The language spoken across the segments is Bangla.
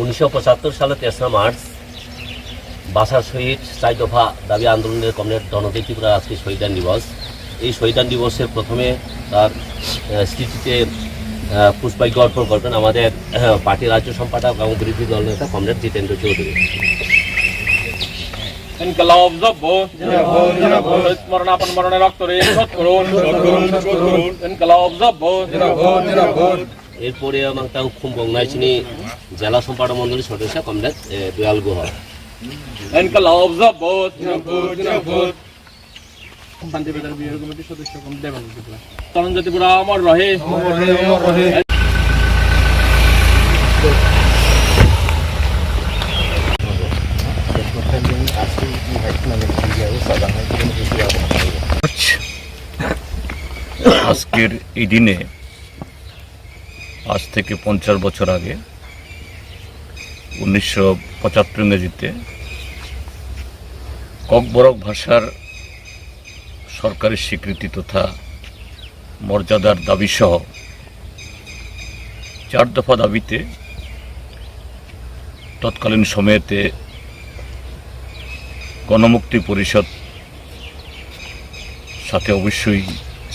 উনিশশো পঁচাত্তর সালে তেসরা মার্চ বাসা শহীদ চার দফা দাবি আন্দোলনের কমরেড ধনদী ত্রিপুরা আজকে শহীদান দিবস। এই শহীদান দিবসে প্রথমে তার স্মৃতিতে পুষ্পার্ঘ্য অর্পণ করবেন আমাদের পার্টি রাজ্য সম্পাদক এবং বিরোধী দল নেতা কমরেড জিতেন্দ্র চৌধুরী। ইনকলাব জব্বর স্মরণাপন মরণে রক্ত রে শোধ করুন ইনকলাব জব্বর এরপরে আমার তাও খুম্বং নাইচিনি জেলা সম্পাদক মন্ডলীর সদস্য কমরেড দয়াল গুহ ইনকলাব আজকের এই দিনে আজ থেকে পঞ্চাশ বছর আগে উনিশশো পঁচাত্তর ইংরেজিতে ককবরক ভাষার সরকারি স্বীকৃতি তথা মর্যাদার দাবিসহ চার দফা দাবিতে তৎকালীন সময়েতে গণমুক্তি পরিষদ, সাথে অবশ্যই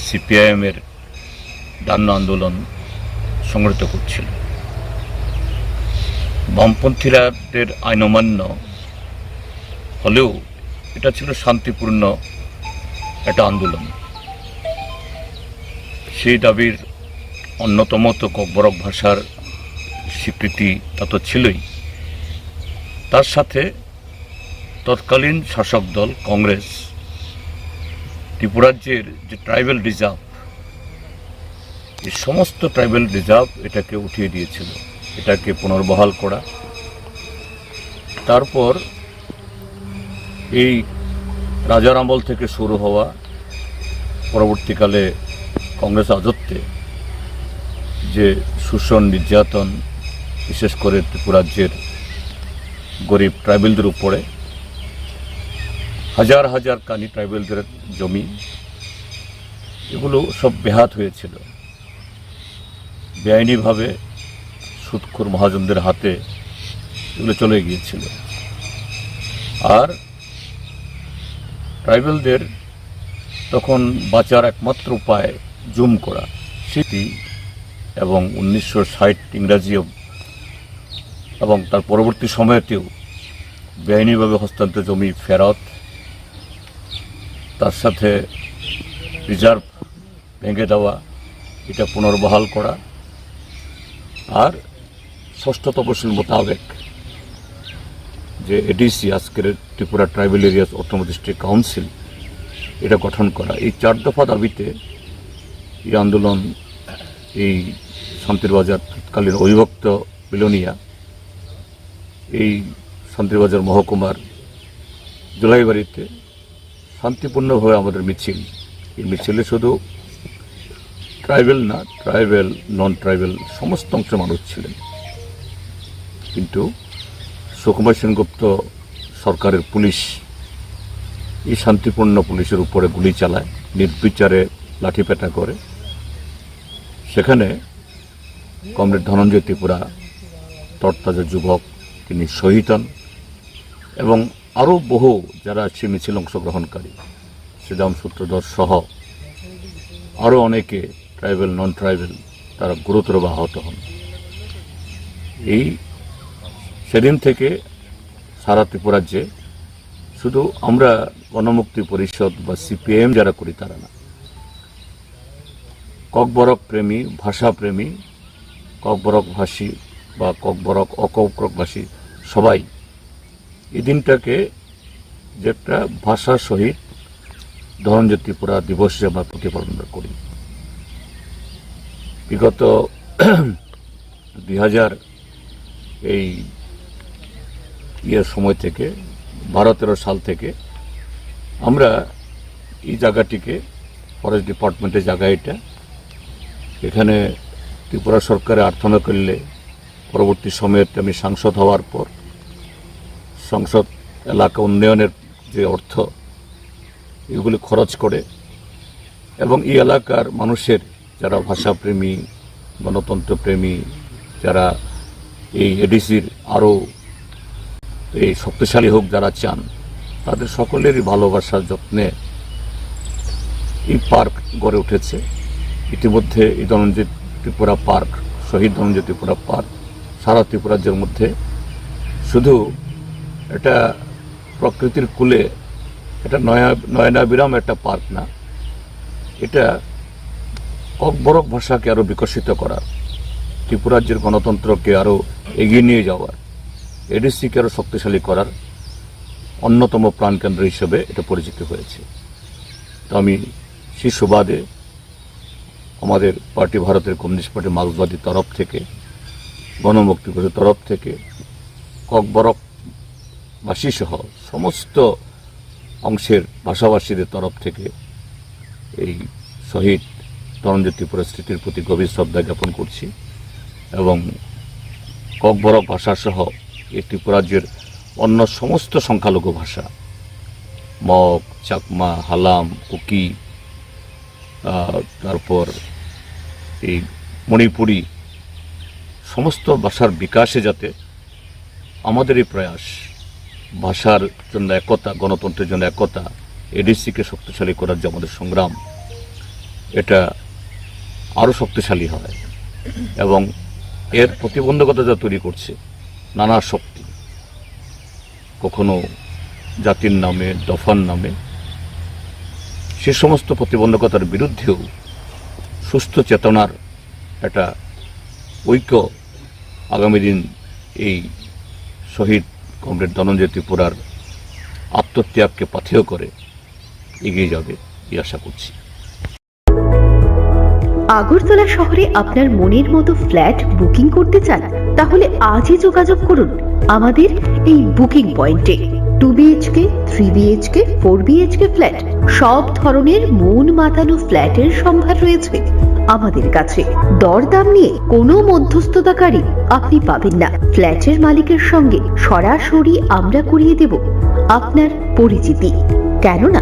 সিপিআইএমের ডান্ন আন্দোলন সংগঠিত করছিল। বামপন্থীরাদের আইন অমান্য হলেও এটা ছিল শান্তিপূর্ণ একটা আন্দোলন। সেই দাবির অন্যতম তো ককবরক ভাষার স্বীকৃতি তা তো ছিলই। তার সাথে তৎকালীন শাসক দল কংগ্রেস, ত্রিপুরাজ্যের যে ট্রাইবেল রিজার্ভ, এই সমস্ত ট্রাইবেল রিজার্ভ এটাকে উঠিয়ে দিয়েছিল। এটাকে পুনর্বহাল করা। তারপর এই রাজার আমল থেকে শুরু হওয়া পরবর্তীকালে কংগ্রেস রাজত্বে যে শোষণ নির্যাতন, বিশেষ করে ত্রিপুরাজ্যের গরিব ট্রাইবেলদের উপরে, হাজার হাজার কানি ট্রাইবেলদের জমি, এগুলো সব বেহাত হয়েছিল। বেআইনিভাবে সুৎখুর মহাজনদের হাতে এগুলো চলে গিয়েছিল। আর ট্রাইবেলদের তখন বাঁচার একমাত্র উপায় জুম করা। স্মৃতি এবং উনিশশো ষাট ইংরাজি এবং তার পরবর্তী সময়তেও বেআইনিভাবে হস্তান্তর জমি ফেরত। তার সাথে রিজার্ভ ভেঙে দেওয়া, এটা পুনর্বহাল করা। আর ষষ্ঠ তপশিল মোতাবেক যে এডিসি আজকের Tripura tribal areas autonomous district council এটা গঠন করা। এই চার দফা দাবিতে এই আন্দোলন, এই শান্তিরবাজার তৎকালীন অবিভক্ত বিলোনিয়া, এই শান্তিরবাজার মহকুমার জুলাইবাড়িতে শান্তিপূর্ণভাবে আমাদের মিছিল। এই মিছিলে শুধু ট্রাইবেল না, ট্রাইবেল নন ট্রাইবেল সমস্ত অংশের মানুষ ছিলেন। কিন্তু সুকুমার সেনগুপ্ত সরকারের পুলিশ এই শান্তিপূর্ণ পুলিশের উপরে গুলি চালায়, নির্বিচারে লাঠিপেটা করে। সেখানে কমরেড ধনঞ্জয় ত্রিপুরা তরতাজা যুবক, তিনি শহীদ হন এবং আরও বহু যারা সে মিছিল অংশগ্রহণকারী, শ্রীরাম সূত্রধর সহ আরও অনেকে ট্রাইবেল নন ট্রাইবেল তারা গুরুতর আহত হন। এই সেদিন থেকে সারা ত্রিপুরাজ্যে শুধু আমরা গণমুক্তি পরিষদ বা সিপিএম যারা করি, তারা না। ককবরক প্রেমী, ভাষা প্রেমী, ককবরক ভাষী বা ককবরক অকবরক ভাষী সবাই এই দিনটাকে যে একটা ভাষা সহিত ধনঞ্জয় ত্রিপুরা দিবস হিসেবে আমরা প্রতিপালন করি। বিগত দুই হাজার এই ইয়ের সময় থেকে বারো তেরো সাল থেকে আমরা এই জায়গাটিকে ফরেস্ট ডিপার্টমেন্টের জায়গা এটা। এখানে ত্রিপুরা সরকারে আর্থনা করলে পরবর্তী সময়ে আমি সাংসদ হওয়ার পর সংসদ এলাকা উন্নয়নের যে অর্থ, এগুলি খরচ করে এবং এই এলাকার মানুষের যারা ভাষাপ্রেমী, গণতন্ত্রপ্রেমী, যারা এই এডিসির আরও এই শক্তিশালী হোক যারা চান, তাদের সকলেরই ভালোবাসার যত্নে এই পার্ক গড়ে উঠেছে। ইতিমধ্যে এই ধনঞ্জিত ত্রিপুরা পার্ক, শহীদ ধনঞ্জিত ত্রিপুরা পার্ক, সারা ত্রিপুরাজ্যের মধ্যে শুধু এটা প্রকৃতির কূলে, এটা নয়া, নয়নাবিরাম একটা পার্ক না, এটা অকবরক ভাষাকে আরও বিকশিত করার ত্রিপুরাজ্যের গণতন্ত্রকে আরও এগিয়ে নিয়ে যাওয়ার। এডিসিকে আরও শক্তিশালী করার অন্যতম প্রাণকেন্দ্র হিসেবে এটা পরিচিত হয়েছে। তো আমি সুবাদে আমাদের পার্টি, ভারতের কমিউনিস্ট পার্টি, মার্ক্সবাদীর তরফ থেকে গণমুক্তি পরিষদের তরফ থেকে, ককবরকবাসী সহ সমস্ত অংশের ভাষাভাষীদের তরফ থেকে এই শহীদ তরণজ্যোতি ত্রিপুরা স্মৃতির প্রতি গভীর শ্রদ্ধা জ্ঞাপন করছি এবং ককবরক ভাষা সহ এই ত্রিপুরা রাজ্যের অন্য সমস্ত সংখ্যালঘু ভাষা। মগ, চাকমা, হালাম কুকি তারপর এই মণিপুরি সমস্ত ভাষার বিকাশে যাতে আমাদের এই প্রয়াস, ভাষার জন্য একতা, গণতন্ত্রের জন্য একতা, এডিসিকে শক্তিশালী করার যে আমাদের সংগ্রাম, এটা আরও শক্তিশালী হয় এবং এর প্রতিবন্ধকতা যা তৈরি করছে নানা শক্তি। কখনো জাতির নামে, দফার নামে। সে সমস্ত প্রতিবন্ধকতার বিরুদ্ধেও সুস্থ চেতনার একটা ঐক্য আগামী দিন এই শহীদ কমরেড ধনঞ্জয় ত্রিপুরার আত্মত্যাগকে পাথেয় করে এগিয়ে যাবে এই আশা করছি। আগরতলা শহরে আপনার মনের মতো ফ্ল্যাট বুকিং করতে চান? তাহলে আজই যোগাযোগ করুন আমাদের এই বুকিং পয়েন্টে। Two BHK three BHK four BHK flat, সব ধরনের মন মাতানো ফ্ল্যাটের সম্ভার রয়েছে আমাদের কাছে। দরদাম নিয়ে কোনো মধ্যস্থতাকারী আপনি পাবেন না। ফ্ল্যাটের মালিকের সঙ্গে সরাসরি আমরা করিয়ে দেব আপনার পরিচিতি। কেননা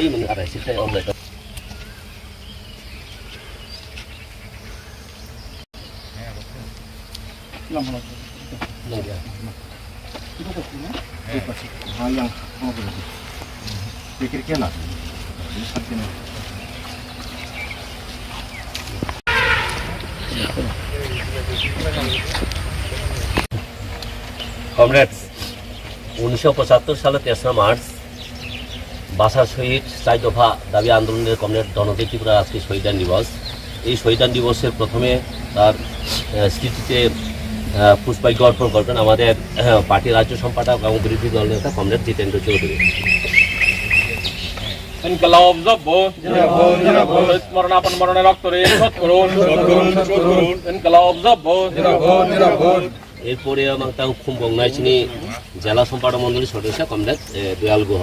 এই মানে আড়াইশো টাই অনলাইন। কেনা কমরেডস উনিশশো পঁচাত্তর সালে তেসরা মার্চ বাসা শহীদ চার দফা দাবি আন্দোলনের কমরেড ধনদী ত্রিপুরা আজকে শহীদান দিবস। এই শহীদান দিবসের প্রথমে তার স্মৃতিতে পুষ্পার্ঘ্য অর্পণ করবেন আমাদের আহ, পার্টির রাজ্য সম্পাদক এবং বিরোধী দল নেতা কমরেড জিতেন্দ্র চৌধুরী। ইনকালাব জব্বত স্মরণাপন মরণে রক্ত রে শোধ করুন। ইনকালাব জব্বত এরপরে আমার তাও খুব বংনাইছিনি জেলা সম্পাদক মন্ডলীর সদস্য কমরেড দয়াল গুহ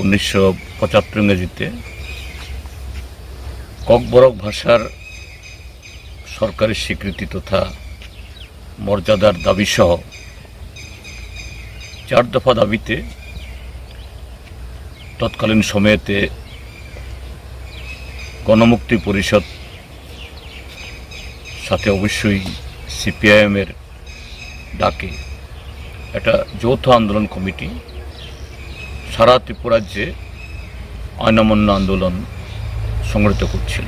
উনিশশো পঁচাত্তর ইংরেজিতে ককবরক ভাষার সরকারি স্বীকৃতি তথা মর্যাদার দাবিসহ চার দফা দাবিতে তৎকালীন সময়েতে গণমুক্তি পরিষদ সাথে অবশ্যই সিপিআইএমের ডাকে। একটা যৌথ আন্দোলন কমিটি সারা ত্রিপুরাজ্যে আইনামান্য আন্দোলন সংগঠিত করছিল।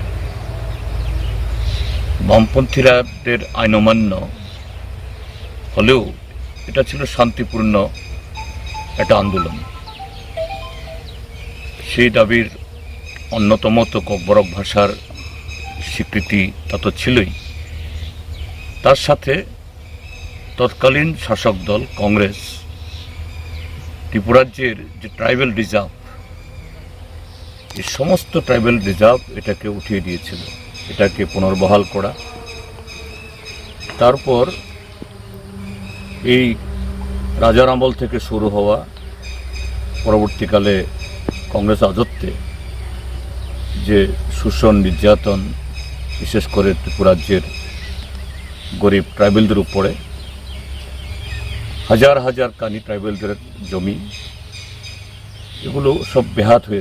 বামপন্থীরাদের আইন অমান্য হলেও এটা ছিল শান্তিপূর্ণ একটা আন্দোলন। সেই দাবির অন্যতম তো ককবরক ভাষার স্বীকৃতি তা তো ছিলই। তার সাথে তৎকালীন শাসক দল কংগ্রেস ত্রিপুরাজ্যের যে ট্রাইবেল রিজার্ভ, এই সমস্ত ট্রাইবেল রিজার্ভ এটাকে উঠিয়ে দিয়েছিল। এটাকে পুনর্বহাল করা। তারপর এই রাজার আমল থেকে শুরু হওয়া পরবর্তীকালে কংগ্রেস রাজত্বে যে শোষণ নির্যাতন, বিশেষ করে ত্রিপুরাজ্যের গরিব ট্রাইবেলদের উপরে হাজার হাজার কানি ট্রাইবেলদের জমি এগুলো সব বেহাত হয়ে